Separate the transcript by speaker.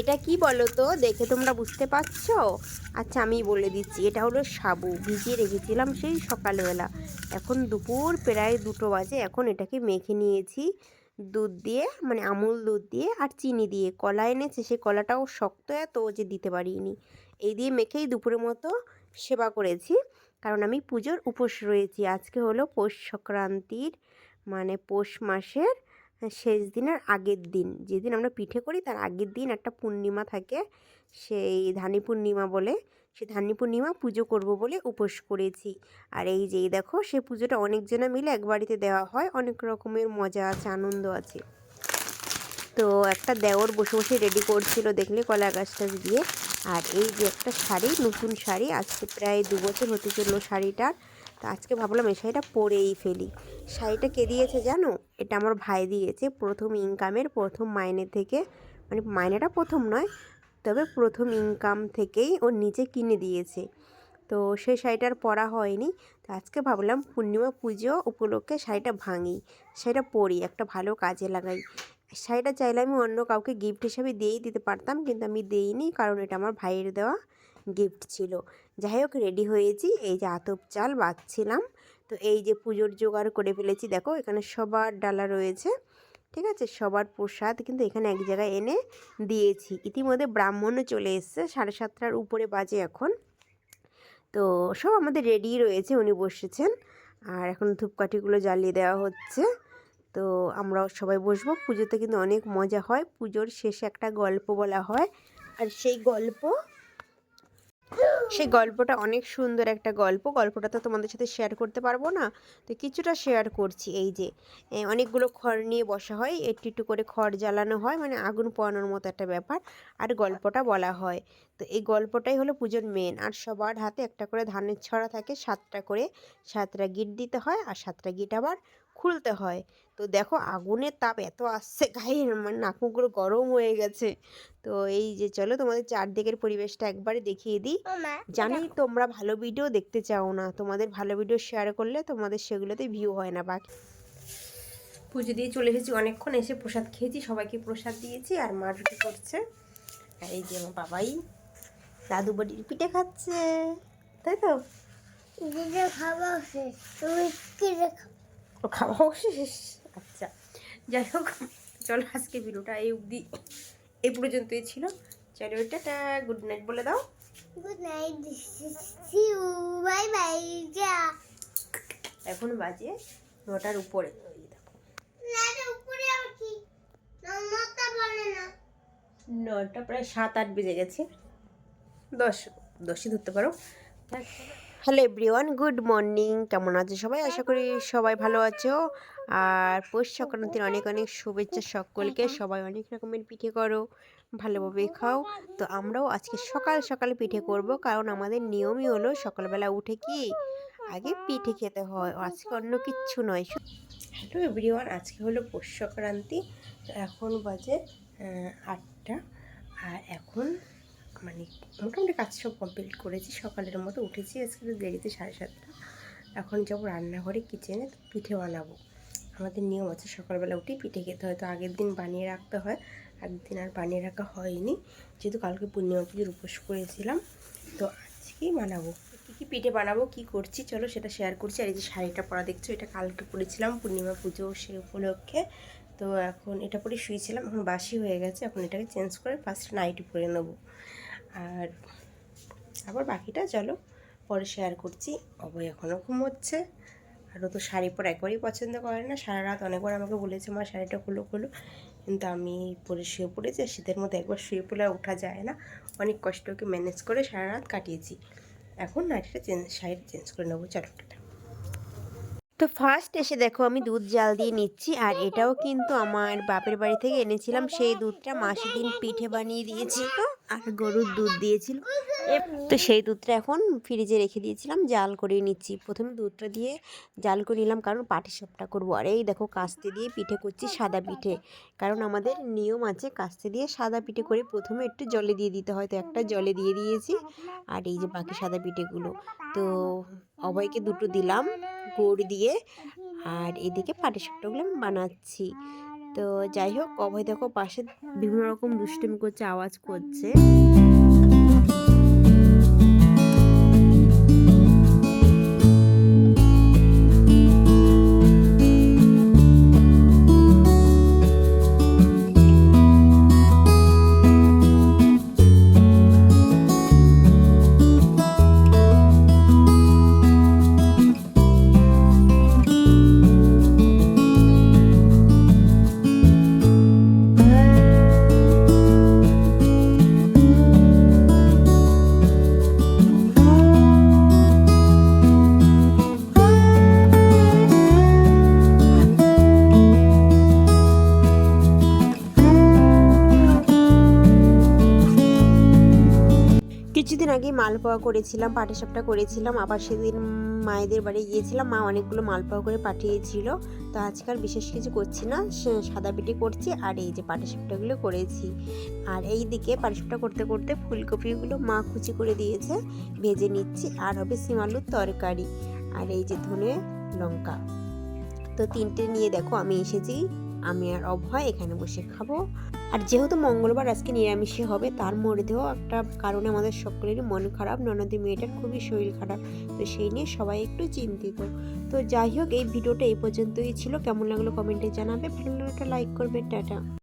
Speaker 1: এটা কি বলো তো দেখে তোমরা বুঝতে পারছ? আচ্ছা আমি বলে দিচ্ছি। এটা হলো সাবু। ভিজিয়ে রেখেছিলাম সেই সকালবেলা। এখন দুপুর প্রায় দুটো বাজে। এখন এটাকে মেখে নিয়েছি। দুধ দিয়ে মানে আমুল দুধ দিয়ে আর চিনি দিয়ে। কলা এনেছে সেই কলাটাও শক্ত এত যে দিতে পারিনি। এই দিয়ে মেখেই দুপুরের মতো সেবা করেছি। কারণ আমি পুজোর উপোস রয়েছি। আজকে হলো পৌষ সংক্রান্তির মানে পৌষ মাসের শেষ দিনের আগের দিন। যেদিন আমরা পিঠে করি, তার আগের দিন একটা পূর্ণিমা থাকে। সেই ধানি পূর্ণিমা বলে, সেই ধানি পূর্ণিমা পুজো করব বলে উপোস করেছি। আর এই যে, এই দেখো, সে পুজোটা অনেকজনা মিলে এক বাড়িতে দেওয়া হয়। অনেক রকমের মজা আছে, আনন্দ আছে। তো একটা দেওর বসে বসে রেডি করছিল দেখলে কলা গাছ টাছ দিয়ে। আর এই যে একটা শাড়ি, নতুন শাড়ি, আজকে প্রায় দু বছর হতে চলল শাড়িটার। তো আজকে ভাবলাম এই শাড়িটা পরেই ফেলি। শাড়িটা কে দিয়েছে জানো? এটা আমার ভাই দিয়েছে প্রথম ইনকামের প্রথম মাইনে থেকে। মানে মাইনেটা প্রথম নয়, তবে প্রথম ইনকাম থেকেই ওর নিচে কিনে দিয়েছে। তো সেই শাড়িটার পরা হয়নি। তো আজকে ভাবলাম পূর্ণিমা পুজো উপলক্ষে শাড়িটা ভাঙি, শাড়িটা পরি, একটা ভালো কাজে লাগাই। শাড়িটা চাইলে আমি অন্য কাউকে গিফট হিসাবে দিয়েই দিতে পারতাম, কিন্তু আমি দিইনি কারণ এটা আমার ভাইয়ের দেওয়া গিফট ছিল। যাই হোক রেডি হয়েছি। এই যে আতপ চাল বাঁধছিলাম তো এই যে পুজোর জোগাড় করে ফেলেছি, দেখো এখানে সবার ডালা রয়েছে, ঠিক আছে? সবার প্রসাদ কিন্তু এখানে এক জায়গায় এনে দিয়েছি। ইতিমধ্যে ব্রাহ্মণও চলে এসছে, সাড়ে সাতটার উপরে বাজে এখন। তো সব আমাদের রেডি রয়েছে, উনি বসেছেন। আর এখন ধূপকাঠিগুলো জ্বালিয়ে দেওয়া হচ্ছে। তো আমরাও সবাই বসবো। পুজোতে কিন্তু অনেক মজা হয়। পুজোর শেষে একটা গল্প বলা হয়। আর সেই গল্প সেই গল্পটা অনেক সুন্দর একটা গল্প। গল্পটা তো তোমাদের সাথে শেয়ার করতে পারব না। তো কিছুটা শেয়ার করছি এই যে অনেকগুলো খড় নিয়ে বসা হয়, একটু একটু করে খড় জ্বালানো হয় মানে আগুন পোয়ানোর মতো একটা ব্যাপার। আর গল্পটা বলা হয়। তো এই গল্পটাই হলো পুজোর মেন আর সবার হাতে একটা করে ধানের ছড়া থাকে, সাতটা করে, সাতটা গিট দিতে হয়, আর সাতটা গিট আবার খুলতে হয়। তো দেখো আগুনের তাপ এত আসছে গায়ে মানে নাকুগুলো গরম হয়ে গেছে। তো এই যে চলো তোমাদের চারদিকের পরিবেশটা একবারে দেখিয়ে দিই। জানি তোমরা ভালো ভিডিও দেখতে চাও না তোমাদের ভালো ভিডিও শেয়ার করলে তোমাদের সেগুলোতে ভিউ হয় না বাকি পুজো দিয়ে চলে এসেছি অনেকক্ষণ এসে প্রসাদ খেয়েছি সবাইকে প্রসাদ দিয়েছি আর মা রুটি করছে। আর এই যে আমার বাবাই দাদু বাড়ির পিঠে খাচ্ছে তাই তো?
Speaker 2: শেষ তুমি রেখো
Speaker 1: ও খাওয়াও শেষ আচ্ছা যাই হোক চলো আজকে ভিডিওটা এই অবধি। এই পর্যন্তই ছিল। চলো টাটা গুড নাইট বলে দাও।
Speaker 2: Good night see you bye bye যা।
Speaker 1: এখন বাজে নটার উপরে।
Speaker 2: নটা
Speaker 1: প্রায় সাত আট বেজে গেছে। দশ দশই ধরতে পারো। হ্যালো এভরিওয়ান গুড মর্নিং কেমন আছো সবাই? আশা করি সবাই ভালো আছো। আর পৌষ সংক্রান্তির অনেক অনেক শুভেচ্ছা সকলকে। সবাই অনেক রকমের পিঠে করো ভালোভাবে খাও। তো আমরাও আজকে সকাল সকাল পিঠে করব। কারণ আমাদের নিয়মই হলো সকালবেলা উঠে কি আগে পিঠে খেতে হয়। আজকে অন্য কিচ্ছু নয়। হ্যালো এভরিওয়ান আজকে হলো পৌষ সংক্রান্তি। এখন বাজে আটটা। আর এখন মানে মোটামুটি কাজ সব কমপ্লিট করেছি। সকালের মতো উঠেছি, আজকে দেরিতে সাড়ে সাতটা। এখন যাব রান্নাঘরে কিচেনে পিঠে বানাবো। আমাদের নিয়ম আছে, সকালবেলা উঠেই পিঠে খেতে হয়। তো আগের দিন বানিয়ে রাখতে হয়। আগের দিন আর বানিয়ে রাখা হয়নি। যেহেতু কালকে পূর্ণিমা পুজোর উপোস করেছিলাম, তো আজকেই বানাবো। কী কী পিঠে বানাবো, কী করছি, চলো সেটা শেয়ার করছি। আর এই যে শাড়িটা পরা দেখছ, এটা কালকে পরেছিলাম পূর্ণিমা পুজো সে উপলক্ষে। তো এখন এটা পরে শুয়েছিলাম, এখন বাসি হয়ে গেছে। এখন এটাকে চেঞ্জ করে ফার্স্ট নাইটি পরে নেব। আর আবার বাকিটা চলো, পরে শেয়ার করছি। অবয় এখনও ঘুমোচ্ছে। আর ও তো শাড়ি পরে একবারই পছন্দ করে না। সারা রাত অনেকবার আমাকে বলেছে, মা, শাড়িটা খুলো খুলো। কিন্তু আমি পরে শুয়ে পড়েছি শীতের মধ্যে একবার শুয়ে পড়ে ওঠা যায় না। অনেক কষ্টকে ম্যানেজ করে সারা রাত কাটিয়েছি। এখন নাইটিটা চেঞ্জ, শাড়িটা চেঞ্জ করে নেব। চলো। তো ফার্স্ট এসে দেখো আমি দুধ জাল দিয়ে নিচ্ছি, আর এটাও কিন্তু আমার বাপের বাড়ি থেকে এনেছিলাম, সেই দুধটা মাসি দিন পিঠে বানিয়ে দিয়েছিল আর গরুর দুধ দিয়েছিল। তো সেই দুধটা এখন ফ্রিজে রেখে দিয়েছিলাম, জাল করে নিচ্ছি। প্রথমে দুধটা দিয়ে জাল করে নিলাম, কারণ পাটি সাপটা করব। আর এই দেখো কাস্তে দিয়ে পিঠে করছি সাদা পিঠে, কারণ আমাদের নিয়ম আছে কাস্তে দিয়ে সাদা পিঠে করে প্রথমে একটু জলে দিয়ে দিতে হয়। তো একটা জলে দিয়ে দিয়েছি, আর এই যে বাকি সাদা পিঠেগুলো। তো অভয়কে দুটো দিলাম। গুড় দিয়ে আর এদিকে পাটিসাপটাগুলো আমি বানাচ্ছি। তো যাই হোক অভয় দেখো পাশে বিভিন্ন রকম দুষ্টুমি করছে আওয়াজ করছে। আগে মালপোয়া করেছিলাম পাটিসাপটা করেছিলাম, আবার সেদিন মায়েদের বাড়ি গিয়েছিলাম, মা অনেকগুলো মালপোয়া করে পাঠিয়েছিল। তো আজকাল বিশেষ কিছু করছি না সাদা পিঠে করছি, আর এই যে পাটিসাপটাগুলো করেছি। আর এই দিকে পাটিসাপটা করতে করতে ফুলকপিগুলো মা কুচি করে দিয়েছে, ভেজে নিচ্ছি, আর হবে সিমালুর তরকারি, আর এই যে ধনে লঙ্কা। তো তিনটে নিয়ে দেখো, আমি এসেছি আমি আর অভয় এখানে বসে খাব। আর যেহেতু মঙ্গলবার আজকে নিরামিষই হবে, তার মধ্যেও একটা কারণে আমাদের সকলেরই মন খারাপ। ননদী মেয়েটার খুবই শরীর খারাপ, তো সেই নিয়ে সবাই একটু চিন্তিত। তো যাই হোক, এই ভিডিওটা এই পর্যন্তই ছিল। কেমন লাগল কমেন্টে জানাবে। ভালো লাগলে একটা লাইক করবে। টাটা।